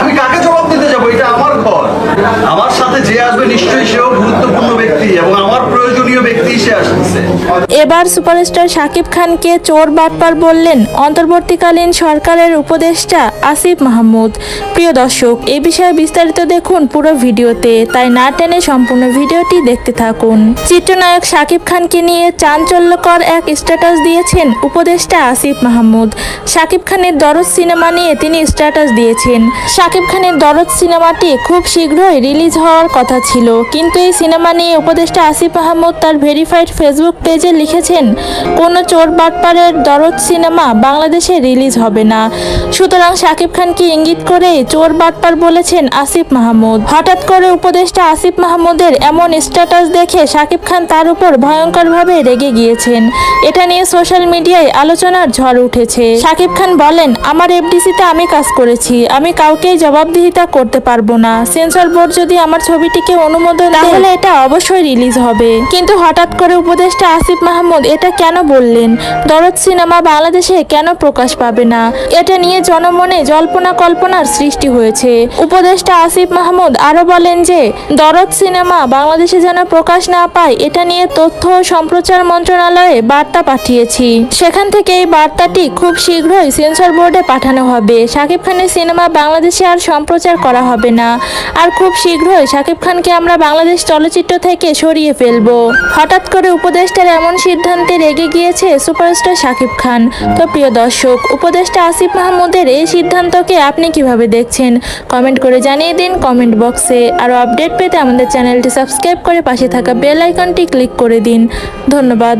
আমি কাকে জবাব দিতে যাব? এটা আমার ঘর। আমার সাথে যে আসবে নিশ্চয়ই সেও গুরুত্বপূর্ণ ব্যক্তি এবং আমার প্রয়োজনীয় ব্যক্তি সে আসতেছে এবার সুপারস্টার সাকিব খানকে চোর বাটপার বললেন অন্তর্বর্তীকালীন সরকারের উপদেষ্টা আসিফ মাহমুদ। প্রিয় দর্শক, এ বিষয়ে বিস্তারিত দেখুন পুরো ভিডিওতে। তাই না টেনে সম্পূর্ণ ভিডিওটি দেখতে থাকুন। চিত্রনায়ক শাকিব খানকে নিয়ে চাঞ্চল্যকর এক স্ট্যাটাস দিয়েছেন উপদেষ্টা আসিফ মাহমুদ। শাকিব খানের দরদ সিনেমা নিয়ে তিনি স্ট্যাটাস দিয়েছেন। শাকিব খানের দরদ সিনেমাটি খুব শীঘ্রই রিলিজ হওয়ার কথা ছিল। কিন্তু এই সিনেমা নিয়ে উপদেষ্টা আসিফ মাহমুদ তার ভেরিফাইড ফেসবুক পেজে লিখেছেন, কোনো চোর বাটপারের দরদ সিনেমা বাংলাদেশে রিলিজ হবে না। সুতরাং শাকিব খানকে ইঙ্গিত করে চোর বাটপার বলেছেন আসিফ মাহমুদ। হঠাৎ করে উপদেষ্টা আসিফ মাহমুদের এমন স্ট্যাটাস দেখে শাকিব খান তার উপর ভয়ঙ্করভাবে রেগে গিয়েছেন। এটা নিয়ে সোশ্যাল মিডিয়ায় আলোচনার ঝড় উঠেছে। শাকিব খান বলেন, আমার এফডিসিতে আমি কাজ করেছি। আমি কাউকেই জবাবদিহিতা করতে পারব না। সেন্সর বোর্ড যদি আমার ছবিটিকে অনুমোদন তাহলে এটা অবশ্যই রিলিজ হবে। কিন্তু হঠাৎ করে উপদেষ্টা আসিফ মাহমুদ এটা কেন বললেন? দরদ সিনেমা বাংলাদেশে কেন প্রকাশ পাবে না? এটা নিয়ে জনমনে জল্পনা কল্পনার সৃষ্টি হয়েছে। উপদেষ্টা আসিফ মাহমুদ আরও বলেন যে, দরদ সিনেমা বাংলাদেশে যেন প্রকাশ না পায়, এটা নিয়ে তথ্য ও সম্প্রচার মন্ত্রণালয়ে বার্তা পাঠিয়েছি। সেখান থেকে এই বার্তাটি খুব শীঘ্রই সেন্সর বোর্ডে পাঠানো হবে। শাকিব খানের সিনেমা বাংলাদেশে আর সম্প্রচার করা হবে না। আর খুব শীঘ্রই শাকিব খানকে আমরা বাংলাদেশ চলচ্চিত্র থেকে সরিয়ে ফেলব। হঠাৎ করে উপদেষ্টার এমন সিদ্ধান্তে রেগে গিয়েছে সুপারস্টার শাকিব খান। তো প্রিয় দর্শক, উপদেষ্টা আসিফ মাহমুদের এই সিদ্ধান্তকে আপনি কীভাবে দেখছেন কমেন্ট করে জানিয়ে দিন কমেন্ট বক্সে আরও আপডেট পেতে আমাদের চ্যানেলটি সাবস্ক্রাইব করে পাশে থাকা বেল আইকনটি ক্লিক করে দিন। ধন্যবাদ।